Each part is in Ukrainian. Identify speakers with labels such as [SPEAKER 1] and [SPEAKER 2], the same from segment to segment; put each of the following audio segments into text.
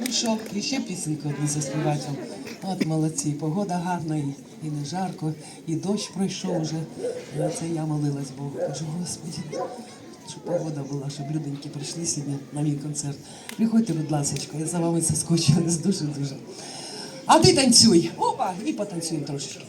[SPEAKER 1] Ну що, і ще пісеньку одну заспівати. От молодці, погода гарна і, і не жарко, і дощ пройшов вже. Це я молилась Богу. Кажу, Господи, щоб погода була, щоб люденьки прийшли сьогодні на мій концерт. Приходьте, будь ласка, я за вами соскучилась дуже-дуже. А ти танцюй. Опа, і потанцюємо трошечки.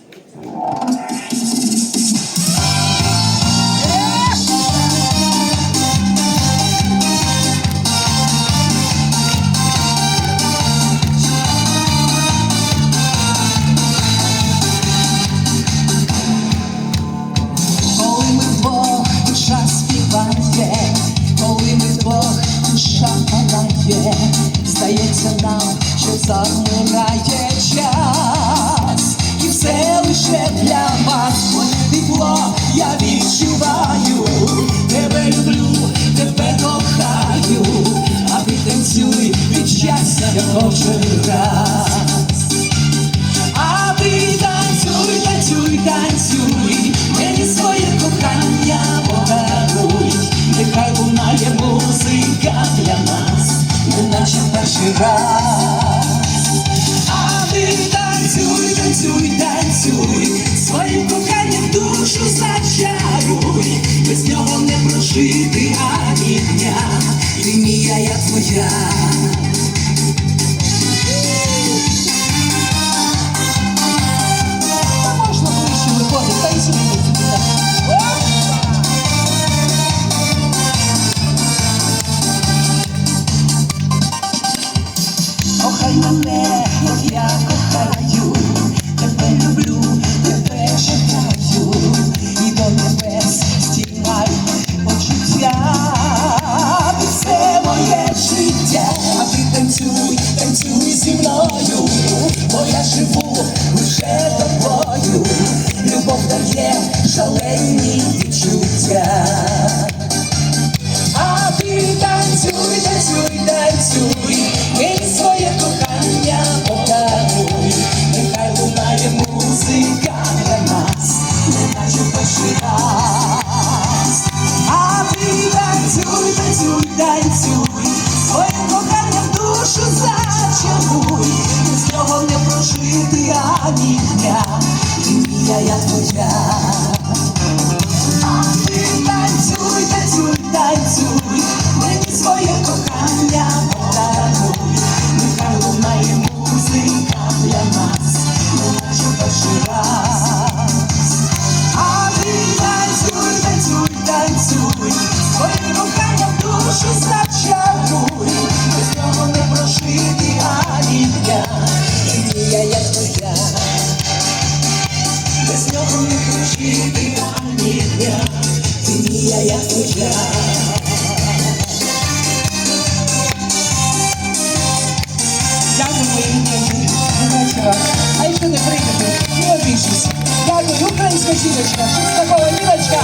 [SPEAKER 2] Замирає час, і все лише для вас, моє тепло, я відчуваю, тебе люблю, тебе кохаю, а ти танцюй від щастя кожен раз. А ти танцюй, танцюй, танцюй, мені своє кохання подаруй, нехай лунає музика для нас, неначе перший раз. Танцюй, танцюй, своїм коханням душу зачаруй, без нього не прожити ані дня, лінія я твоя. Відчуття. А ти танцюй, танцюй, танцюй, мені своє кохання подаруй, нехай лунає музика для нас, неначе перший раз. А ти танцюй, танцюй, танцюй, своїм коханням душу зачаруй, без нього не прожити ані дня, ти мія, я твоя. А якщо не прийдете, не обійшуся. Дякую, українська жіночка, Шестакова Ніночка.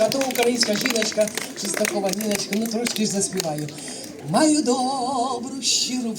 [SPEAKER 1] А то українська жіночка, Шестакова Ніночка, ну трошки ж заспіваю. Маю добру щиру